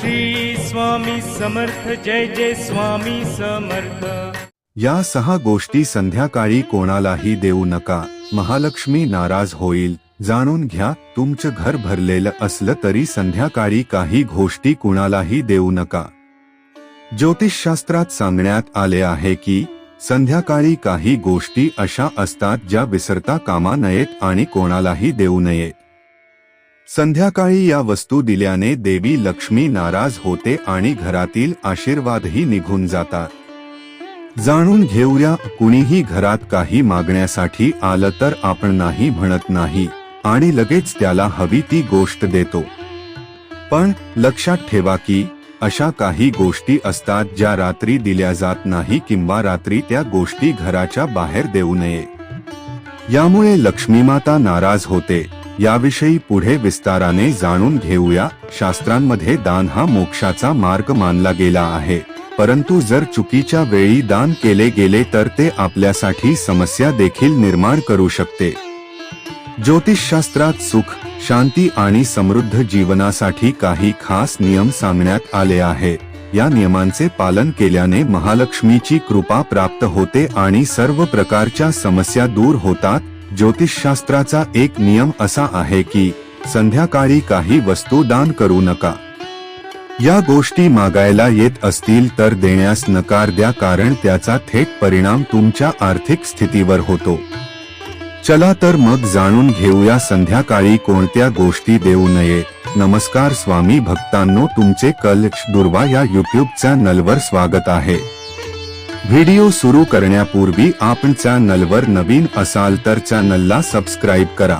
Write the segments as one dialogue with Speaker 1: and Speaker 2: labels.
Speaker 1: श्री स्वामी समर्थ जय जय स्वामी समर्थ.
Speaker 2: या सहा गोष्टी संध्याकाळी कोणालाही देऊ नका. महालक्ष्मी नाराज होईल. जाणून घ्या तुमचं घर भरलेलं असलं तरी संध्याकाळी काही गोष्टी कुणालाही देऊ नका. ज्योतिषशास्त्रात सांगण्यात आले आहे की संध्याकाळी काही गोष्टी अशा असतात ज्या विसरता कामा नयेत आणि कोणालाही देऊ नयेत. संध्याकाळी या वस्तू दिल्याने देवी लक्ष्मी नाराज होते आणि घरातील आशीर्वादही निघून जातात जाणून घेऊया कुणीही घरात काही मागण्यासाठी आलं तर आपण नाही म्हणत नाही आणि लगेच त्याला हवी ती गोष्ट देतो. पण लक्षात ठेवा की अशा काही गोष्टी असतात ज्या रात्री दिल्या जात नाही किंवा रात्री त्या गोष्टी घराच्या बाहेर देऊ नये. यामुळे लक्ष्मीमाता नाराज होते. याविषयी पुढे विस्ताराने जाणून घेऊया. शास्त्रांमध्ये दान हा मोक्षाचा मार्ग मानला गेला आहे. परंतु जर चुकीच्या वेळी दान केले गेले तर ते आपल्यासाठी समस्या देखील निर्माण करू शकते. ज्योतिषशास्त्रात सुख शांती आणि समृद्ध जीवनासाठी काही खास नियम सांगण्यात आले आहे. या नियमांचे पालन केल्याने महालक्ष्मीची कृपा प्राप्त होते आणि सर्व प्रकारच्या समस्या दूर होतात ज्योतिषशास्त्राचा एक नियम असा आहे की संध्याकाळी काही वस्तू दान करू नका. या गोष्टी मागायला येत असतील तर देण्यास नकार द्या कारण त्याचा थेट परिणाम तुमच्या आर्थिक स्थितीवर होतो. चला तर मग जाणून घेऊया संध्याकाळी कोणत्या गोष्टी देऊ नये. नमस्कार स्वामी भक्तांनो तुमचे कल दुर्वा या युट्यूब चॅनलवर स्वागत आहे. व्हिडिओ सुरू करण्यापूर्वी आपण चॅनलवर नवीन असाल तर चॅनलला सबस्क्राईब करा.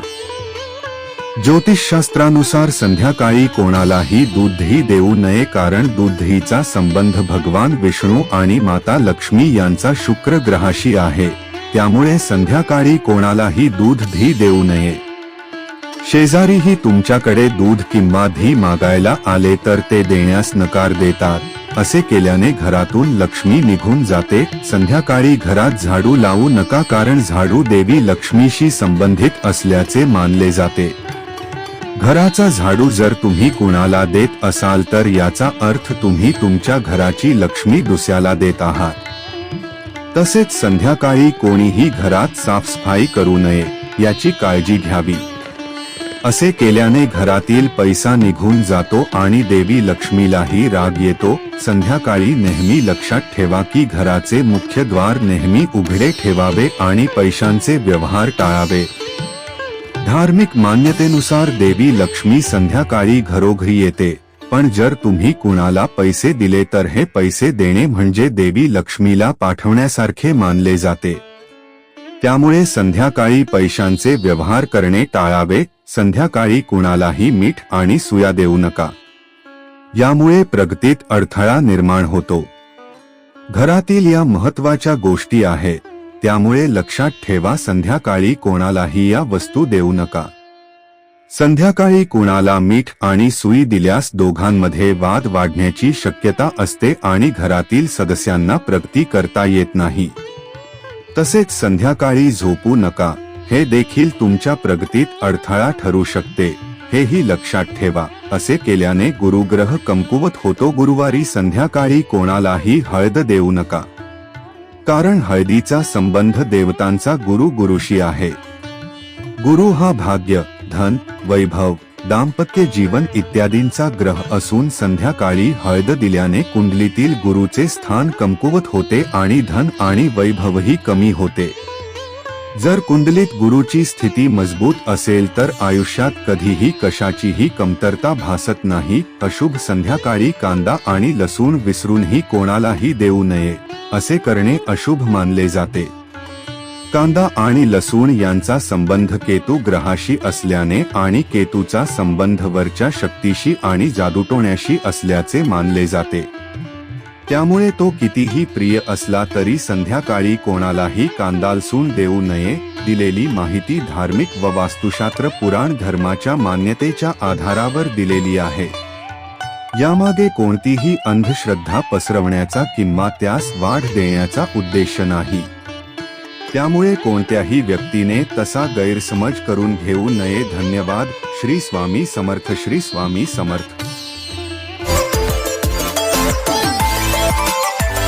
Speaker 2: ज्योतिषशास्त्रानुसार संध्याकाळी कोणालाही दूधही देऊ नये कारण दूधहीचा संबंध भगवान विष्णू आणि माता लक्ष्मी यांचा शुक्र ग्रहाशी आहे. त्यामुळे संध्याकाळी कोणालाही दूध धी देऊ नये. शेजारीही तुमच्याकडे दूध किंवा धी मागायला आले तर ते देण्यास नकार देतात. असे केल्याने घरातून लक्ष्मी निघून जाते. संध्याकाळी घरात झाडू लावू नका कारण झाडू देवी लक्ष्मीशी संबंधित असल्याचे मानले जाते. घराचा झाडू जर तुम्ही कुणाला देत असाल तर याचा अर्थ तुम्ही तुमच्या घराची लक्ष्मी दुसऱ्याला देत आहात. तसेच संध्याकाळी कोणीही घरात साफसफाई करू नये याची काळजी घ्यावी. असे केल्याने घरातील पैसा निघून जातो आणि देवी लक्ष्मीलाही राग येतो. संध्याकाळी नेहमी लक्षात ठेवा की घराचे मुख्य द्वार नेहमी उघडे ठेवावे आणि पैशांचे व्यवहार टाळावे. धार्मिक मान्यतेनुसार देवी लक्ष्मी संध्याकाळी घरोघरी येते. पण जर तुम्ही कुणाला पैसे दिले तर हे पैसे देणे म्हणजे देवी लक्ष्मीला पाठवण्यासारखे मानले जाते. त्यामुळे संध्याकाळी पैशांचे व्यवहार करणे टाळावे संध्याकाळी कुणालाही मीठ आणि सुया देऊ नका. यामुळे प्रगतीत अडथळा निर्माण होतो. घरातील या महत्त्वाच्या गोष्टी आहेत त्यामुळे लक्षात ठेवा संध्याकाळी कोणालाही या वस्तू देऊ नका. संध्याकाळी कुणाला मीठ आणि सुई दिल्यास दोघांमध्ये वाद वाढण्याची शक्यता असते आणि घरातील सदस्यांना प्रगती करता येत नाही. तसेच संध्याकाळी झोपू नका. हे देखील तुमच्या प्रगतीत अडथळा ठरू शकते. हेही लक्षात ठेवा. असे केल्याने गुरुग्रह कमकुवत होतो. गुरुवारी संध्याकाळी कोणालाही हळद देऊ नका. कारण हळदीचा संबंध देवतांचा गुरु गुरुशी आहे. गुरु हा भाग्य धन वैभव दाम्पत्य जीवन इत्यादींचा ग्रह असून संध्याकाळी हळद दिल्याने कुंडलीतील गुरुचे स्थान कमकुवत होते आणि धन आणि वैभवही कमी होते. जर कुंडलीत गुरुची स्थिती मजबूत असेल तर आयुष्यात कधीही कशाचीही कमतरता भासत नाही. अशुभ संध्याकाळी कांदा आणि लसूण विसरूनही कोणालाही देऊ नये असे करणे अशुभ मानले जाते. कांदा आणि लसूण यांचा संबंध केतू ग्रहाशी असल्याने आणि केतूचा संबंध वरच्या शक्तीशी आणि जादूटोण्याशी असल्याचे मानले जाते. त्यामुळे तो कितीही प्रिय असला तरी संध्याकाळी कोणालाही कांदालसून देऊ नये दिलेली माहिती धार्मिक व वास्तुशास्त्र पुराण धर्माच्या मान्यतेच्या आधारावर दिलेली आहे. यामागे कोणतीही अंधश्रद्धा पसरवण्याचा किंवा त्यास वाढ देण्याचा उद्देश नाही. त्यामुळे कोणत्याही व्यक्तीने तसा गैरसमज करून घेऊ नये. धन्यवाद. श्री स्वामी समर्थ. श्री स्वामी समर्थ.